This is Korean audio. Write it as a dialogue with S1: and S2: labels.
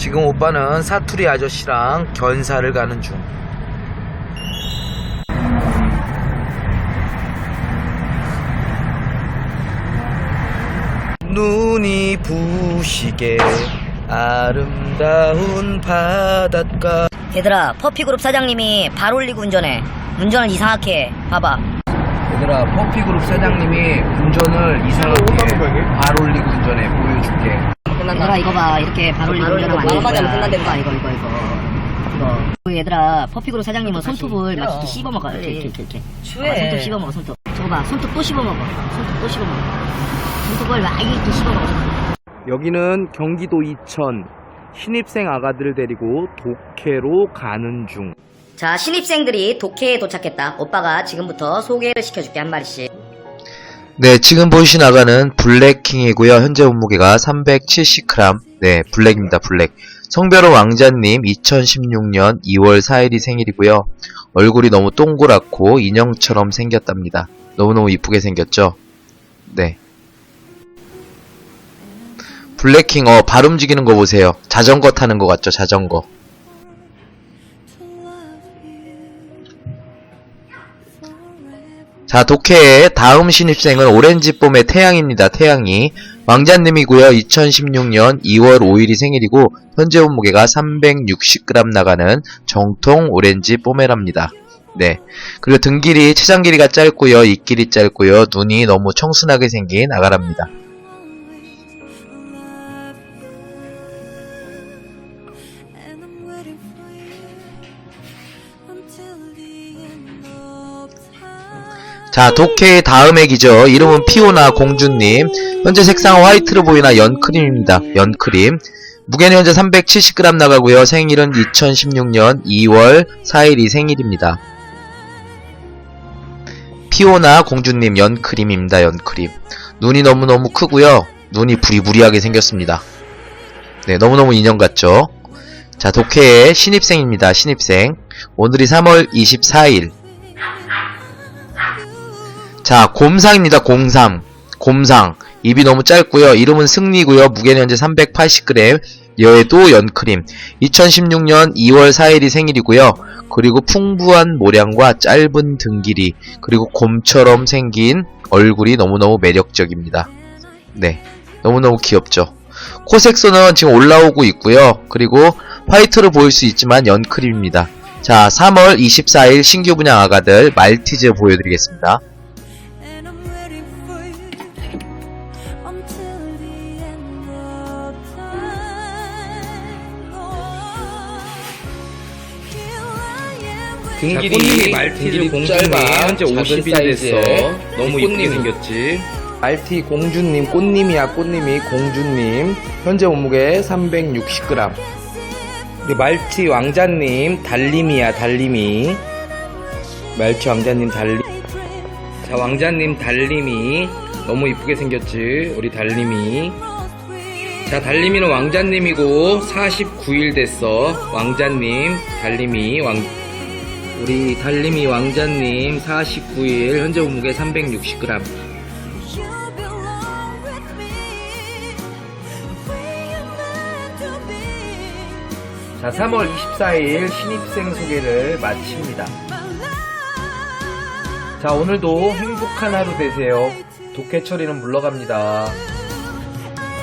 S1: 지금 오빠는 사투리 아저씨랑 견사를 가는 중. 눈이 부시게 아름다운 바닷가.
S2: 얘들아 퍼피그룹 사장님이 발 올리고 운전해. 운전을 이상하게 해. 봐봐.
S1: 얘들아 퍼피그룹 사장님이 운전을 이상하게 발 올리고 운전해. 보여줄게
S2: 얘들아. 이거 봐. 이렇게 발 올리고 운전하면 안 되는 거야 이거 이거 이거 이거 이거. 그 얘들아 퍼피그룹 사장님은 손톱을 막 이렇게 씹어 먹어 이렇게 이렇게 이렇게 이렇게
S3: 왜?
S2: 어, 손톱 씹어 먹어 손톱. 저거 봐 손톱 또 씹어 먹어. 손톱 또 씹어 먹어. 손톱을 막 이렇게 씹어 먹어.
S1: 여기는 경기도 이천 신입생 아가들을 데리고 독해로 가는 중.
S2: 자 신입생들이 독해에 도착했다. 오빠가 지금부터 소개를 시켜줄게 한 마리씩
S4: 네, 지금 보이신 아가는 블랙킹이고요. 현재 몸무게가 370g. 네, 블랙입니다. 블랙. 성별은 왕자님 2016년 2월 4일이 생일이고요. 얼굴이 너무 동그랗고 인형처럼 생겼답니다. 너무너무 이쁘게 생겼죠? 네. 블랙킹, 어, 발 움직이는 거 보세요. 자전거 타는 거 같죠? 자전거. 자, 독해의 다음 신입생은 오렌지봄의 태양입니다. 태양이. 왕자님이고요. 2016년 2월 5일이 생일이고 현재 몸무게가 360g 나가는 정통 오렌지 뽀메랍니다. 네. 그리고 등 길이 체장 길이가 짧고요. 입 길이 짧고요. 눈이 너무 청순하게 생긴 아가랍니다. 자, 독해의 다음 액이죠. 이름은 피오나 공주님. 현재 색상 화이트로 보이나 연크림입니다. 연크림. 무게는 현재 370g 나가고요. 생일은 2016년 2월 4일이 생일입니다. 피오나 공주님 연크림입니다. 연크림. 눈이 너무너무 크고요. 눈이 부리부리하게 생겼습니다. 네, 너무너무 인형 같죠? 자, 독해의 신입생입니다. 신입생. 오늘이 3월 24일. 자, 곰상입니다. 곰상. 곰상. 입이 너무 짧고요. 이름은 승리고요. 무게는 현재 380g. 여에도 연크림. 2016년 2월 4일이 생일이고요. 그리고 풍부한 모량과 짧은 등 길이, 그리고 곰처럼 생긴 얼굴이 너무너무 매력적입니다. 네. 너무너무 귀엽죠. 코 색소는 지금 올라오고 있고요. 그리고 화이트로 보일 수 있지만 연크림입니다. 자, 3월 24일 신규 분양 아가들 말티즈 보여드리겠습니다.
S1: 등길이 말티즈 공주님 현재 50일 됐어. 너무 이쁘게 생겼지? 말티 공주님 꽃님이야 꽃님이 공주님. 현재 몸무게 360g 우리 말티 왕자님 달림이야 달림이. 말티 왕자님 달림 자 왕자님 달림이 너무 이쁘게 생겼지 우리 달림이 자 달림이는 왕자님이고 49일 됐어 왕자님 달림이 왕 우리 달림이 왕자님 49일 현재 몸무게 360g
S5: You belong with me. We are meant to be.
S1: 자 3월 24일 신입생 소개를 마칩니다. 자 오늘도 행복한 하루 되세요 독해 처리는 물러갑니다